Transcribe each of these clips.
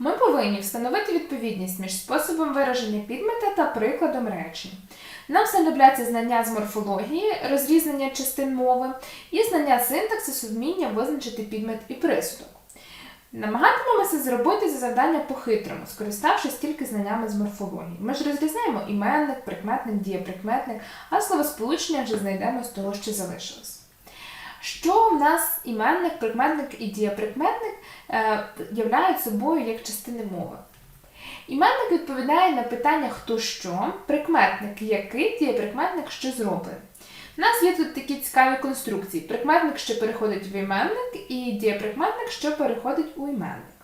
Ми повинні встановити відповідність між способом вираження підмета та прикладом речень. Нам знадобляться знання з морфології, розрізнення частин мови і знання синтаксису вміння визначити підмет і присудок. Намагатимемося зробити це завдання по-хитрому, скориставшись тільки знаннями з морфології. Ми ж розрізняємо іменник, прикметник, дієприкметник, а словосполучення вже знайдемо з того, що залишилось. Що в нас іменник, прикметник і дієприкметник е, являють собою як частини мови? Іменник відповідає на питання хто що, прикметник який, дієприкметник що зроблений. У нас є тут такі цікаві конструкції: прикметник, що переходить в іменник, і дієприкметник, що переходить у іменник.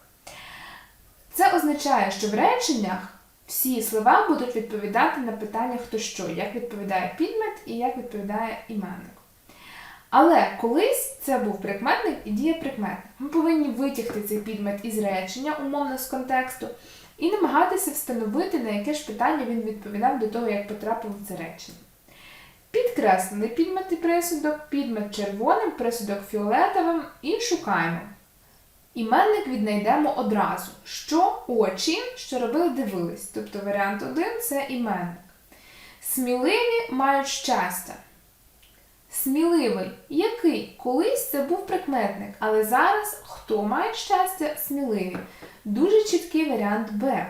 Це означає, що в реченнях всі слова будуть відповідати на питання хто що, як відповідає підмет і як відповідає іменник. Але колись це був прикметник і дієприкметник. Ми повинні витягти цей підмет із речення, умовно з контексту, і намагатися встановити, на яке ж питання він відповідав до того, як потрапив в це речення. Підкреслили підмет і присудок, підмет червоним, присудок фіолетовим і шукаємо. Іменник віднайдемо одразу. Що очі, що робили, дивились. Тобто варіант 1 це іменник. Сміливі мають щастя. Сміливий. Який? Колись це був прикметник, але зараз хто має щастя? Сміливі. Дуже чіткий варіант Б.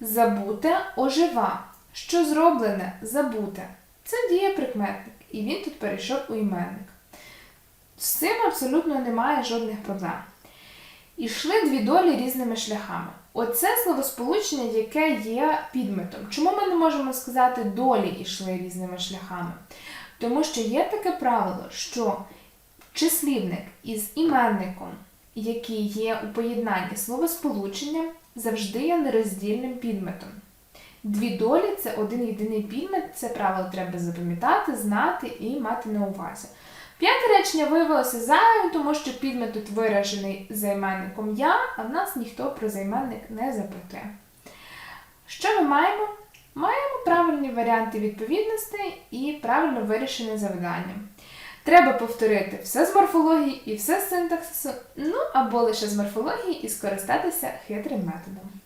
Забуте ожива. Що зроблене? Забуте. Це дієприкметник, і він тут перейшов у іменник. З цим абсолютно немає жодних проблем. Ішли дві долі різними шляхами. Оце словосполучення, яке є підметом. Чому ми не можемо сказати долі ішли різними шляхами? Тому що є таке правило, що числівник із іменником, який є у поєднанні словосполучення, завжди є нероздільним підметом. Дві долі це один єдиний підмет, це правило треба запам'ятати, знати і мати на увазі. П'яте речення виявилося зайвим, тому що підмет тут виражений займенником я, а в нас ніхто про займенник не запитує. Що ми маємо? Маємо правильні варіанти відповідностей і правильно вирішене завдання. Треба повторити все з морфології і все з синтаксису, ну або лише з морфології і скористатися хитрим методом.